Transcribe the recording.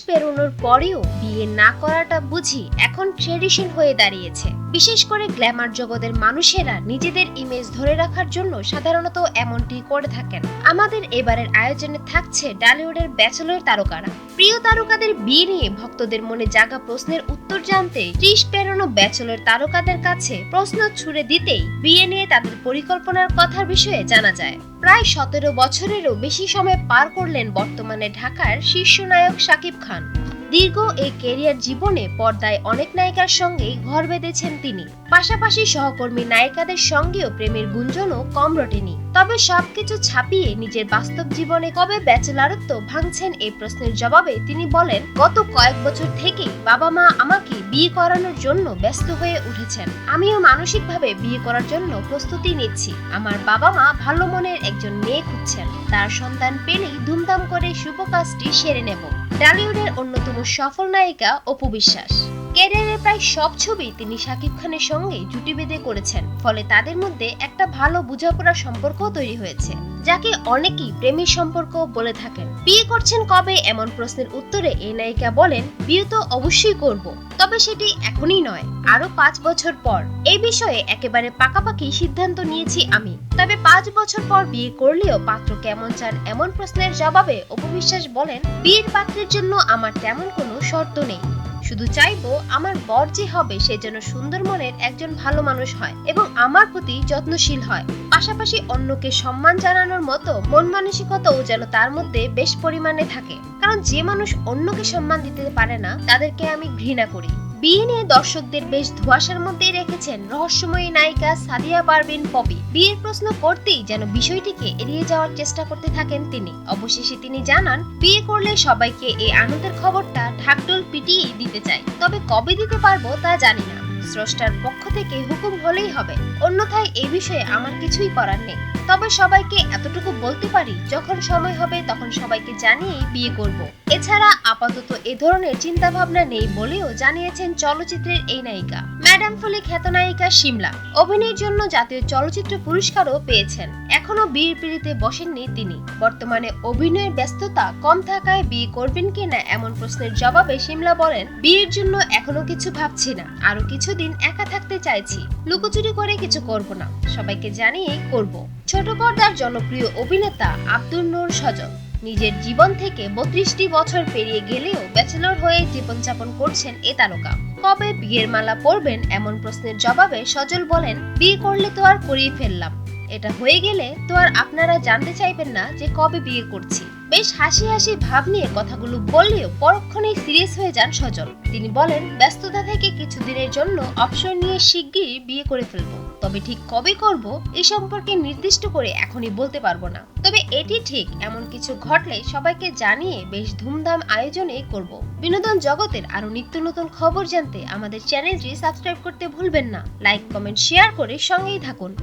পেরোনোর পরেও বিয়ে না করাটা বুঝি এখন ট্রেডিশন হয়ে দাঁড়িয়েছে। বিশেষ করে গ্ল্যামার জগতের মানুষেরা নিজেদের ইমেজ ধরে রাখার জন্য সাধারণত এমনটি করে থাকেন। আমাদের এবারের আয়োজনে থাকছে ডালিউডের ব্যাচেলর তারকারা। প্রিয় তারকাদের বিয়ে নিয়ে ভক্তদের মনে জাগা প্রশ্নের উত্তর জানতে ত্রিশ পেরোনো ব্যাচেলর তারকাদের কাছে প্রশ্ন ছুড়ে দিতেই বিয়ে নিয়ে তাদের পরিকল্পনার কথার বিষয়ে জানা যায়। প্রায় সতেরো বছরেরও বেশি সময় পার করলেন বর্তমানে ঢাকার শীর্ষ নায়ক শাকিব খান। দীর্ঘ এই কেরিয়ার জীবনে পর্দায় অনেক নায়িকার সঙ্গেই ঘর বেঁধেছেন তিনি। পাশাপাশি সহকর্মী নায়িকাদের সঙ্গেও প্রেমের গুঞ্জনও কম রটেনি। তবে সবকিছু ছাপিয়ে নিজের বাস্তব জীবনে কবে ব্যাচেলারত্ব ভাঙছেন এই প্রশ্নের জবাবে তিনি বলেন, গত কয়েক বছর থেকেই বাবা মা আমাকে বিয়ে করানোর জন্য ব্যস্ত হয়ে উঠেছেন। আমিও মানসিকভাবে বিয়ে করার জন্য প্রস্তুতি নিচ্ছি। আমার বাবা মা ভালো মনের একজন মেয়ে খুঁজছেন। তার সন্তান পেলেই ধুমধাম করে শুভ কাজটি সেরে নেব। ডালিউডের অন্যতম সফল নায়িকা অপু বিশ্বাস। ক্যারিয়ারের প্রায় সব ছবি তিনি শাকিব খানের সঙ্গে জুটি বেঁধে করেছেন, ফলে তাদের মধ্যে একটা ভালো বোঝাপড়ার সম্পর্ক তৈরি হয়েছে, যাকে অনেকেই প্রেমের সম্পর্ক বলে থাকেন। বিয়ে করছেন কবে? এমন প্রশ্নের উত্তরে এই নায়িকা বলেন, বিয়ে তো অবশ্যই করব, তবে সেটি এখনই নয় আরও পাঁচ বছর পর। এই বিষয়ে একেবারে পাকাপাকি সিদ্ধান্ত নিয়েছি আমি, তবে পাঁচ বছর পর বিয়ে করলেও পাত্র কেমন চান এমন প্রশ্নের জবাবে অপবিশ্বাস বলেন, বিয়ের পাত্রের জন্য আমার তেমন কোনো শর্ত নেই। শুধু চাইব আমার বর যে হবে, সে যেন সুন্দর মনের একজন ভালো মানুষ হয় এবং আমার প্রতি যত্নশীল হয়। পাশাপাশি অন্যকে সম্মান জানানোর মতো মন মানসিকতাও যেন তার মধ্যে বেশ পরিমাণে থাকে। কারণ যে মানুষ অন্যকে সম্মান দিতে পারে না, তাদেরকে আমি ঘৃণা করি। বিয়ে নিয়ে দর্শকদের বেশ ধোয়াশার মধ্যেই রেখেছেন রহস্যময়ী নায়িকা সাদিয়া পারভিন পপি। বিয়ের প্রশ্ন করতেই যেন বিষয়টিকে এড়িয়ে যাওয়ার চেষ্টা করতে থাকেন তিনি। অবশেষে তিনি জানান, বিয়ে করলে সবাইকে এই আনন্দের খবরটা ঢাকঢোল পিটিয়েই দিতে চাই। তবে কবে দিতে পারব তা জানি না। স্রষ্টার পক্ষ থেকে হুকুম হলেই হবে। অন্যথায় এই বিষয়ে আমার কিছুই করার নেই। তবে সবাইকে এতটুকু বলতে পারি, যখন সময় হবে তখন সবাইকে জানিয়েই বিয়ে করব। এছাড়া আপাতত এ ধরনের চিন্তা ভাবনা নেই বলেও জানিয়েছেন চলচ্চিত্রের এই নায়িকা। ম্যাডাম ফলে খ্যাত নায়িকা সিমলা অভিনয়ের জন্য জাতীয় চলচ্চিত্র পুরস্কারও পেয়েছেন। এখনও বিয়ের পিড়িতে বসেননি তিনি। বর্তমানে অভিনয়ের ব্যস্ততা কম থাকায় বিয়ে করবেন কিনা এমন প্রশ্নের জবাবে সিমলা বলেন, বিয়ের জন্য এখনও কিছু ভাবছি না। আরও কিছুদিন একা থাকতে চাইছি। লুকোচুরি করে কিছু করব না। সবাইকে জানিয়েই করব। ছোট পর্দার জনপ্রিয় অভিনেতা আব্দুল নূর সজল নিজের জীবন থেকে বত্রিশটি বছর পেরিয়ে গেলেও ব্যাচেলর হয়ে জীবনযাপন করছেন এ তারকা। কবে বিয়ের মালা পরবেন এমন প্রশ্নের জবাবে সজল বলেন, বিয়ে করলে তো আর করিয়ে ফেললাম। এটা হয়ে গেলে তো আর আপনারা জানতে চাইবেন না যে কবে বিয়ে করছি। বেশ হাসি হাসি ভাব নিয়ে কথাগুলো বললেও পরক্ষণেই সিরিয়াস হয়ে যান সজল। তিনি বলেন, ব্যস্ততা থেকে কিছুদিনের জন্য অপশন নিয়ে শিগগিরই বিয়ে করে ফেলব। তবে ঠিক কবে করব এই সম্পর্কে নির্দিষ্ট করে এখনই বলতে পারব না। তবে এটি ঠিক, এমন কিছু ঘটলে সবাইকে জানিয়ে বেশ ধুমধাম আয়োজনে করব। বিনোদন জগতের আরও নিত্য নতুন খবর জানতে আমাদের চ্যানেলটি সাবস্ক্রাইব করতে ভুলবেন না। লাইক, কমেন্ট, শেয়ার করে সঙ্গেই থাকুন।